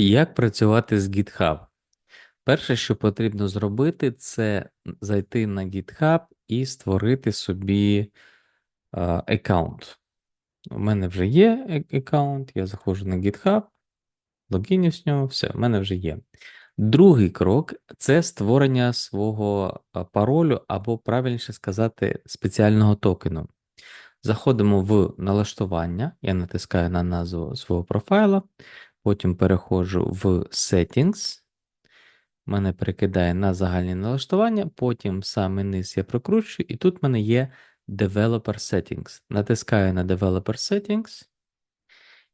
Як працювати з GitHub? Перше, що потрібно зробити, це зайти на GitHub і створити собі аккаунт. У мене вже є аккаунт, я заходжу на GitHub, логінюсь в нього, все, в мене вже є. Другий крок це створення свого паролю, або, правильніше сказати, спеціального токену. Заходимо в налаштування, я натискаю на назву свого профайла, потім переходжу в Settings. Мене перекидає на загальні налаштування, потім саме низ я прокручую, і тут в мене є Developer Settings. Натискаю на Developer Settings.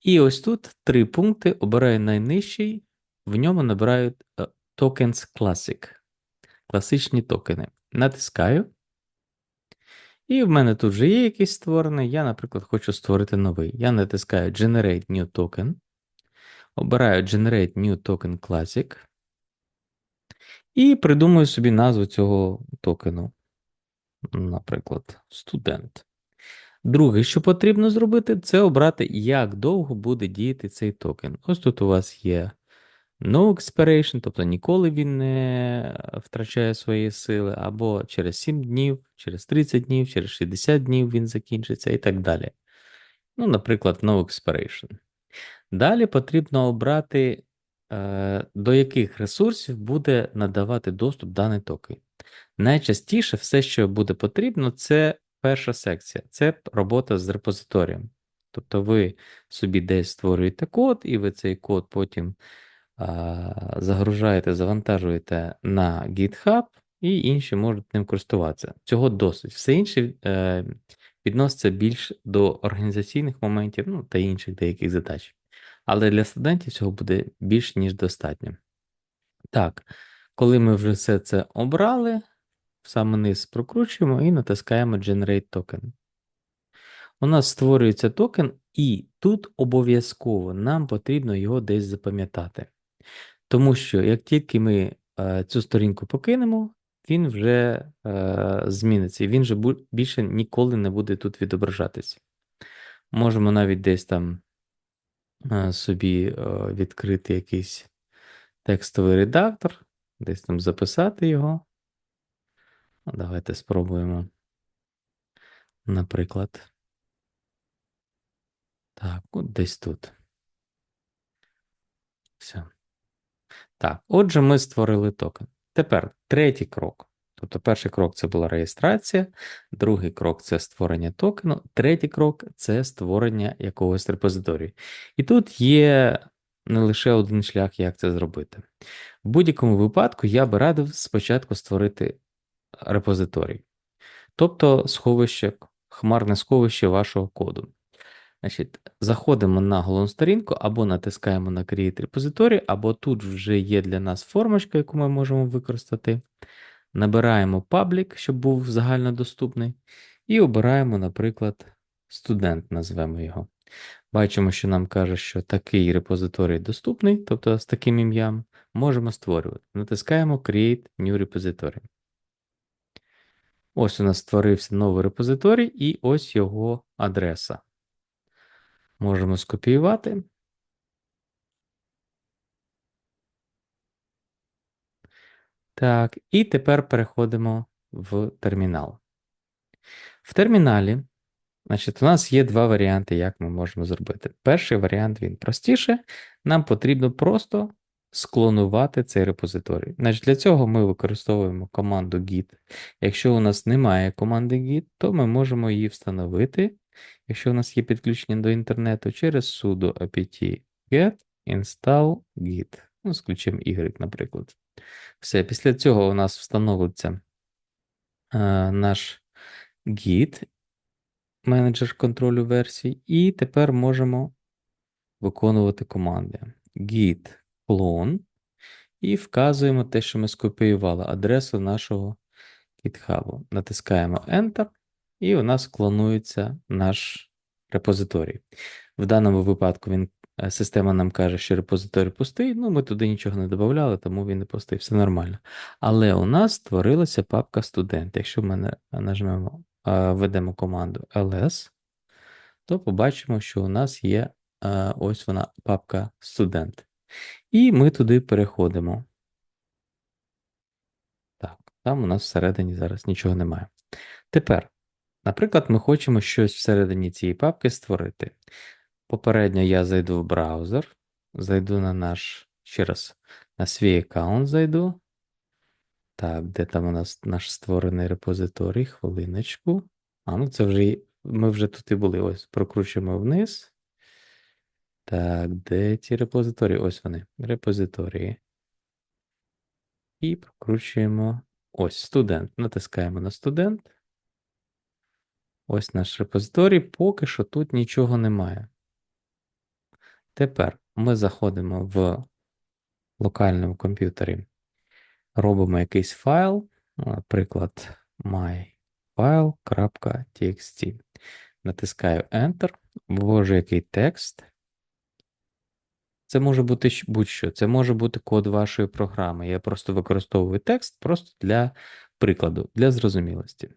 І ось тут три пункти. Обираю найнижчий, в ньому набираю е, Tokens Classic. Класичні токени. Натискаю. І в мене тут вже є якийсь створений. Я, наприклад, хочу створити новий. Я натискаю Generate New Token. Обираю Generate New Token Classic. І придумую собі назву цього токену. Наприклад, студент. Друге, що потрібно зробити, це обрати, як довго буде діяти цей токен. Ось тут у вас є no expiration, тобто ніколи він не втрачає свої сили, або через 7 днів, через 30 днів, через 60 днів він закінчиться і так далі. Ну, наприклад, no expiration. Далі потрібно обрати, е, до яких ресурсів буде надавати доступ даний токен. Найчастіше все, що буде потрібно, це перша секція, це робота з репозиторієм. Тобто ви собі десь створюєте код, і ви цей код потім а, загружаєте, завантажуєте на GitHub, і інші можуть ним користуватися. Цього досить. Все інше е, відноситься більш до організаційних моментів ну, та інших деяких задач. Але для студентів цього буде більш ніж достатньо. Так, коли ми вже все це обрали, саме низ прокручуємо і натискаємо Generate Token. У нас створюється токен, і тут обов'язково нам потрібно його десь запам'ятати. Тому що як тільки ми е, цю сторінку покинемо, він вже е, зміниться, і він вже більше ніколи не буде тут відображатися. Можемо навіть десь там собі е, відкрити якийсь текстовий редактор, десь там записати його. Давайте спробуємо. Наприклад. Так, от десь тут. Все. Так, отже, ми створили токен. Тепер третій крок. Тобто, перший крок це була реєстрація, другий крок це створення токену, третій крок це створення якогось репозиторію. І тут є не лише один шлях, як це зробити. В будь-якому випадку я би радив спочатку створити репозиторій, тобто сховище, хмарне сховище вашого коду. Значить, Заходимо на головну сторінку, або натискаємо на Create Repository, або тут вже є для нас формочка, яку ми можемо використати. Набираємо паблік, щоб був загальнодоступний, і обираємо, наприклад, студент, назвемо його. Бачимо, що нам каже, що такий репозиторій доступний, тобто з таким ім'ям, можемо створювати. Натискаємо Create New Repository. Ось у нас створився новий репозиторій, і ось його адреса. Можемо скопіювати. Так, і тепер переходимо в термінал. В терміналі, значить, у нас є два варіанти, як ми можемо зробити. Перший варіант він простіше. Нам потрібно просто склонувати цей репозиторій. Значить, Для цього ми використовуємо команду git. Якщо у нас немає команди git, то ми можемо її встановити, якщо у нас є підключення до інтернету, через sudo apt get install git. Ну, з ключем Y, наприклад. Все, після цього у нас встановиться е, наш Git, менеджер контролю версій, і тепер можемо виконувати команди. Git клон і вказуємо те, що ми скопіювали, адресу нашого GitHub. Натискаємо Enter, і у нас клонується наш репозиторій. В даному випадку він, система нам каже, що репозиторій пустий, ну ми туди нічого не додавали, тому він не пустий, все нормально. Але у нас створилася папка студент. Якщо ми нажмемо, введемо команду ls, то побачимо, що у нас є ось вона папка студент. І ми туди переходимо. Так, там у нас всередині зараз нічого немає. Тепер, наприклад, ми хочемо щось всередині цієї папки створити. Попередньо я зайду в браузер, зайду на наш, ще раз, на свій аккаунт зайду. Так, де там у нас наш створений репозиторій? Хвилиночку. А, ну це вже ми вже тут і були. Ось, прокручуємо вниз. Так, де ті репозиторії? Ось вони. Репозиторії. І прокручуємо. Ось студент. Натискаємо на студент. Ось наш репозиторій. Поки що тут нічого немає. Тепер ми заходимо в локальному комп'ютері, робимо якийсь файл, наприклад, myfile.txt. Натискаю Enter, ввожу який текст. Це може бути будь-що, це може бути код вашої програми. Я просто використовую текст просто для прикладу, для зрозумілості.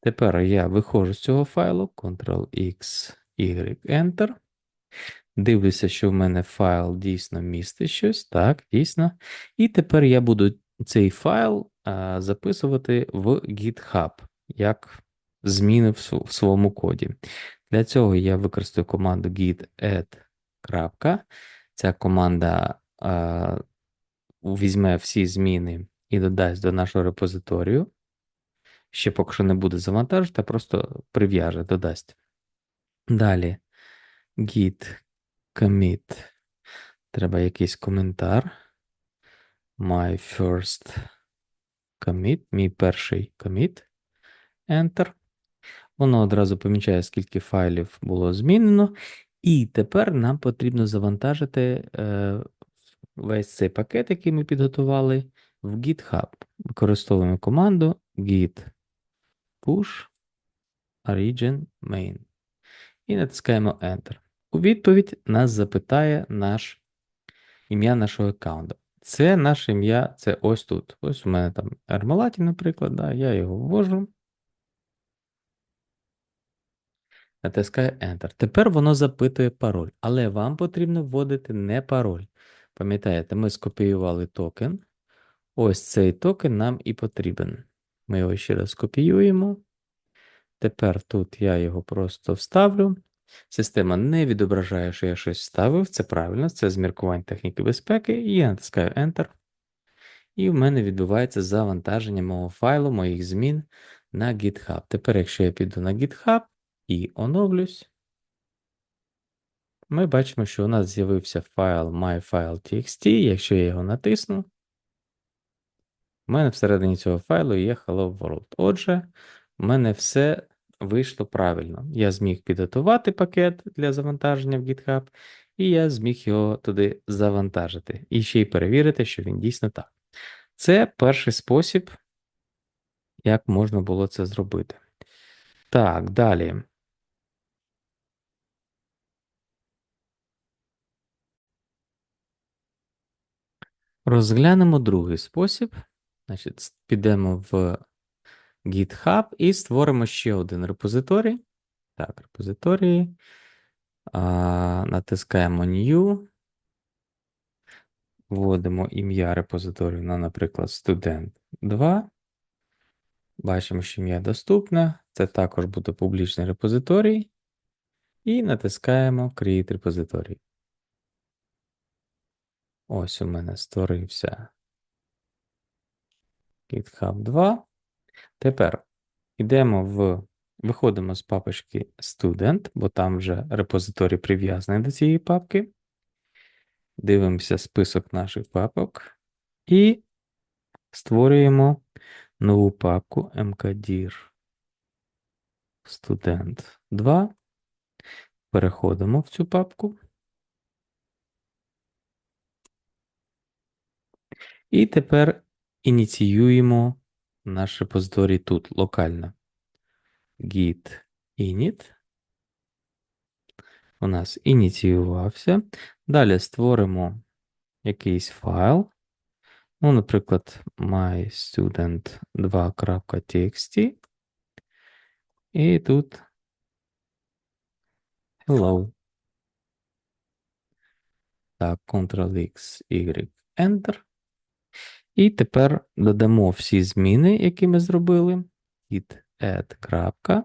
Тепер я виходжу з цього файлу, Ctrl-X, Y, Enter. Дивлюся, що в мене файл дійсно містить щось. Так, дійсно. І тепер я буду цей файл а, записувати в GitHub, як зміни в, в своєму коді. Для цього я використаю команду git add. Ця команда а, візьме всі зміни і додасть до нашого репозиторію. Ще поки що не буде завантажувати, а просто прив'яже, додасть. Далі git commit. Треба якийсь коментар. My first commit, мій перший commit. Enter. Воно одразу помічає, скільки файлів було змінено. І тепер нам потрібно завантажити е, весь цей пакет, який ми підготували, в GitHub. Використовуємо команду git push origin main. І натискаємо Enter. У відповідь нас запитає наш ім'я нашого аккаунту. Це наше ім'я, це ось тут. Ось у мене там Ермалаті, наприклад, да, я його ввожу. Натискаю Enter. Тепер воно запитує пароль, але вам потрібно вводити не пароль. Пам'ятаєте, ми скопіювали токен. Ось цей токен нам і потрібен. Ми його ще раз копіюємо. Тепер тут я його просто вставлю. Система не відображає, що я щось вставив. Це правильно, це з міркувань техніки безпеки. І я натискаю Enter. І в мене відбувається завантаження мого файлу, моїх змін на GitHub. Тепер, якщо я піду на GitHub і оновлюсь, ми бачимо, що у нас з'явився файл myfile.txt. Якщо я його натисну, в мене всередині цього файлу є Hello World. Отже, в мене все вийшло правильно. Я зміг підготувати пакет для завантаження в GitHub, і я зміг його туди завантажити. І ще й перевірити, що він дійсно так. Це перший спосіб, як можна було це зробити. Так, далі. Розглянемо другий спосіб. Значить, підемо в GitHub і створимо ще один репозиторій. Так, репозиторії. А, Натискаємо New. Вводимо ім'я репозиторію на, наприклад, студент 2. Бачимо, що ім'я доступне. Це також буде публічний репозиторій. І натискаємо Create Repository. Ось у мене створився GitHub 2. Тепер йдемо в, виходимо з папочки Student, бо там вже репозиторій прив'язаний до цієї папки. Дивимося список наших папок і створюємо нову папку mkdir Student 2. Переходимо в цю папку. І тепер ініціюємо наш репозиторій тут локально. Git init. У нас ініціювався. Далі створимо якийсь файл. Ну, наприклад, mystudent2.txt. І тут hello. Так, Ctrl-X, Y, Enter. І тепер додамо всі зміни, які ми зробили. Git add.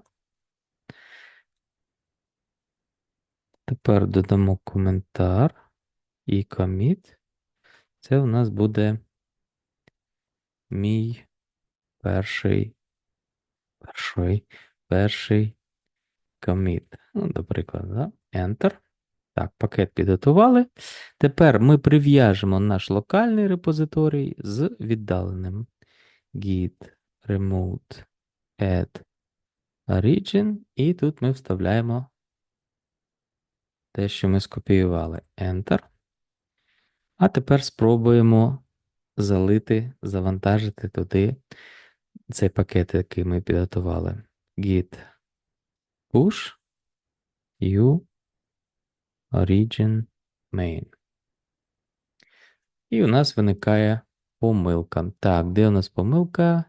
Тепер додамо коментар і commit. Це у нас буде мій перший, перший, перший commit. Ну, до прикладу? Enter. Так, пакет підготували. Тепер ми прив'яжемо наш локальний репозиторій з віддаленим git remote add origin, і тут ми вставляємо те, що ми скопіювали. Enter. А тепер спробуємо залити, завантажити туди цей пакет, який ми підготували. Git push u origin main. І у нас виникає помилка. Так, де у нас помилка?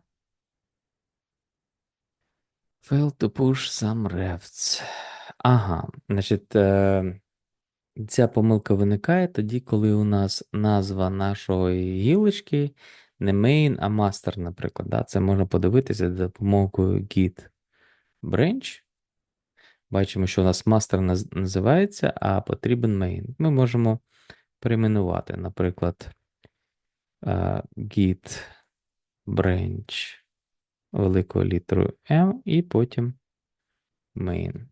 Fail to push some refs. Ага, значить, е, ця помилка виникає тоді, коли у нас назва нашої гілочки не main, а master, наприклад. Да? Це можна подивитися за допомогою git branch. Бачимо, що у нас наз- називається, а потрібен main. Ми можемо перейменувати, наприклад, е, git branch великою літерою M і потім main.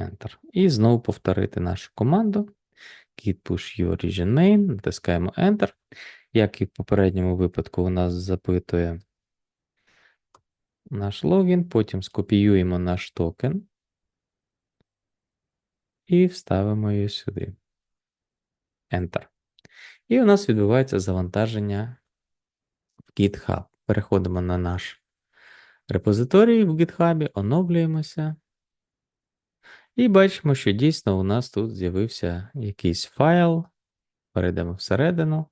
Enter. І знову повторити нашу команду. Git push origin main, натискаємо Enter. Як і в попередньому випадку, у нас запитує наш логін, потім скопіюємо наш токен і вставимо її сюди. Enter. І у нас відбувається завантаження в GitHub. Переходимо на наш репозиторій в GitHub, оновлюємося. І бачимо, що дійсно у нас тут з'явився якийсь файл. Перейдемо всередину.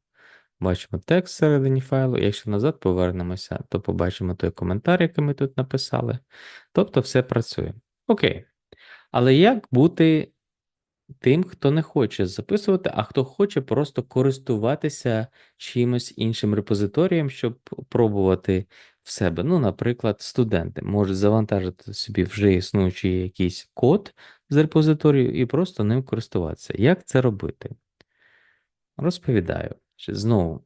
Бачимо текст всередині файлу. Якщо назад повернемося, то побачимо той коментар, який ми тут написали. Тобто все працює. Окей. Але як бути тим, хто не хоче записувати, а хто хоче просто користуватися чимось іншим репозиторієм, щоб пробувати в себе? Ну, наприклад, студенти можуть завантажити собі вже існуючий якийсь код з репозиторію і просто ним користуватися. Як це робити? Розповідаю. Знову,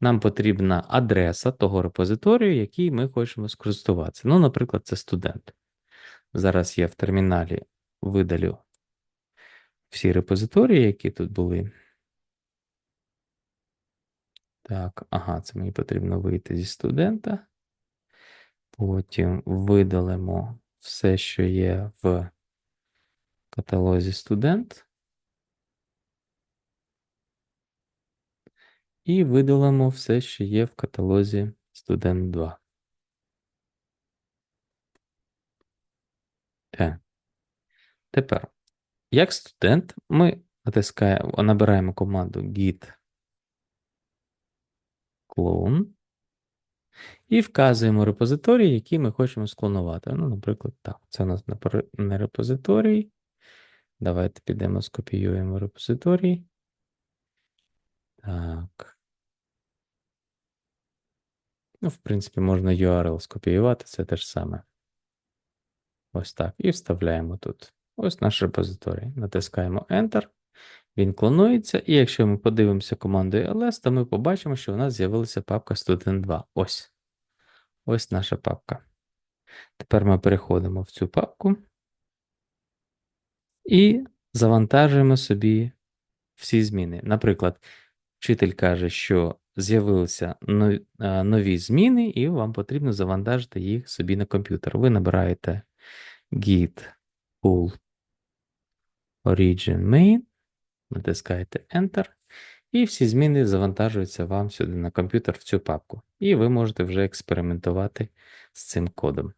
нам потрібна адреса того репозиторію, який ми хочемо скористуватися. Ну, наприклад, це студент. Зараз я в терміналі видалю всі репозиторії, які тут були. Так, ага, це мені потрібно вийти зі студента. Потім видалимо все, що є в каталозі студент. І видалимо все, що є в каталозі студент 2. Так. Тепер, як студент, ми натискаємо, набираємо команду git clone і вказуємо репозиторій, який ми хочемо склонувати. Ну, наприклад, так. Це у нас не репозиторій. Давайте підемо, скопіюємо репозиторій. Так. Ну, в принципі, можна URL скопіювати, це те ж саме. Ось так. І вставляємо тут. Ось наш репозиторій. Натискаємо Enter. Він клонується, і якщо ми подивимося командою ls, то ми побачимо, що у нас з'явилася папка Student 2. Ось. Ось наша папка. Тепер ми переходимо в цю папку і завантажуємо собі всі зміни. Наприклад, вчитель каже, що з'явилися нові зміни, і вам потрібно завантажити їх собі на комп'ютер. Ви набираєте git pull origin main, натискаєте Enter, і всі зміни завантажуються вам сюди на комп'ютер в цю папку. І ви можете вже експериментувати з цим кодом.